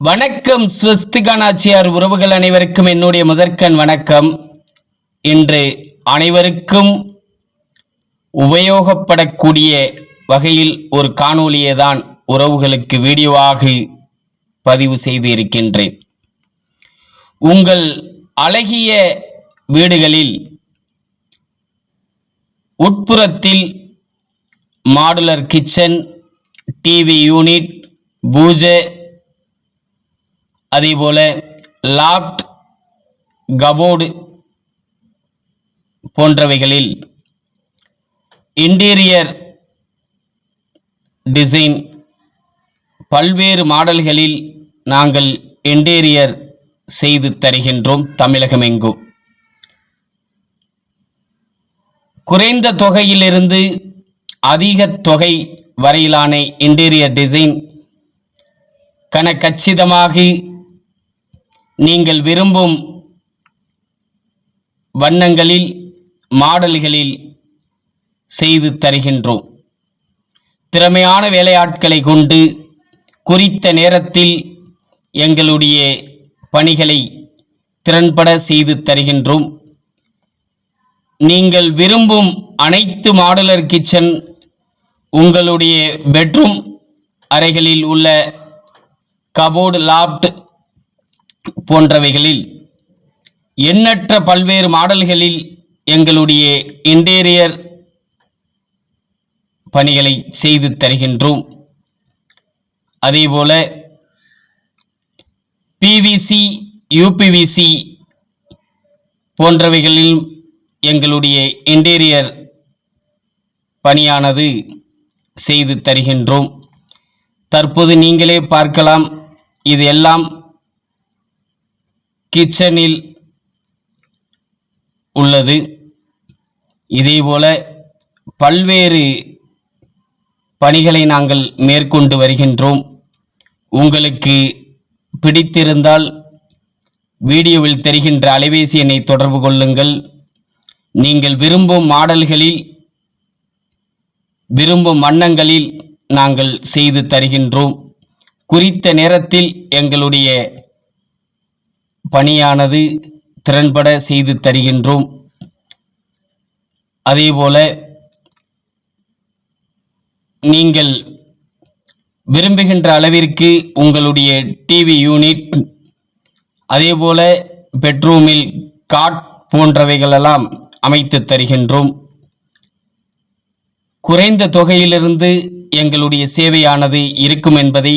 வணக்கம் ஸ்வஸ்திகானாச்சியார் உறவுகள் அனைவருக்கும் என்னுடைய முதற்கண் வணக்கம். இன்று அனைவருக்கும் உபயோகப்படக்கூடிய வகையில் ஒரு காணொளியை தான் உறவுகளுக்கு வீடியோவாக பதிவு செய்து இருக்கின்றேன். உங்கள் அழகிய வீடுகளில் உட்புறத்தில் modular kitchen TV unit pooja அதேபோல லாப்ட் கபோர்டு போன்றவைகளில் இன்டீரியர் டிசைன் பல்வேறு மாடல்களில் நாங்கள் இன்டீரியர் செய்து தருகின்றோம் தமிழகமெங்கும் குறைந்த தொகையிலிருந்து அதிக தொகை வரையிலான இன்டீரியர் டிசைன் கன கச்சிதமாக நீங்கள் விரும்பும் வண்ணங்களில் மாடல்களில் செய்து தருகின்றோம். திறமையான வேலையாட்களை கொண்டு குறித்த நேரத்தில் எங்களுடைய பணிகளை திறன்பட செய்து தருகின்றோம். நீங்கள் விரும்பும் அனைத்து மாடுலர் கிச்சன் உங்களுடைய பெட்ரூம் அறைகளில் உள்ள கபோர்டு லாப்ட் போன்றவைகளில் எண்ணற்ற பல்வேறு மாடல்களில் எங்களுடைய இன்டீரியர் பணிகளை செய்து தருகின்றோம். அதேபோல பிவிசி யூபிவிசி போன்றவைகளில் எங்களுடைய இன்டீரியர் பணியானது செய்து தருகின்றோம். தற்போது நீங்களே பார்க்கலாம். இது எல்லாம் கிச்சனில் உள்ளது. இதேபோல பல்வேறு பணிகளை நாங்கள் மேற்கொண்டு வருகின்றோம். உங்களுக்கு பிடித்திருந்தால் வீடியோவில் தெரிகின்ற அலைபேசி எண்ணை தொடர்பு கொள்ளுங்கள். நீங்கள் விரும்பும் மாடல்களில் விரும்பும் வண்ணங்களில் நாங்கள் செய்து தருகின்றோம். குறித்த நேரத்தில் எங்களுடைய பணியானது திறன்பட செய்து தருகின்றோம். அதேபோல நீங்கள் விரும்புகின்ற அளவிற்கு உங்களுடைய டிவி யூனிட் அதேபோல பெட்ரூமில் காட் போன்றவைகளெல்லாம் அமைத்து தருகின்றோம். குறைந்த தொகையிலிருந்து எங்களுடைய சேவையானது இருக்கும் என்பதை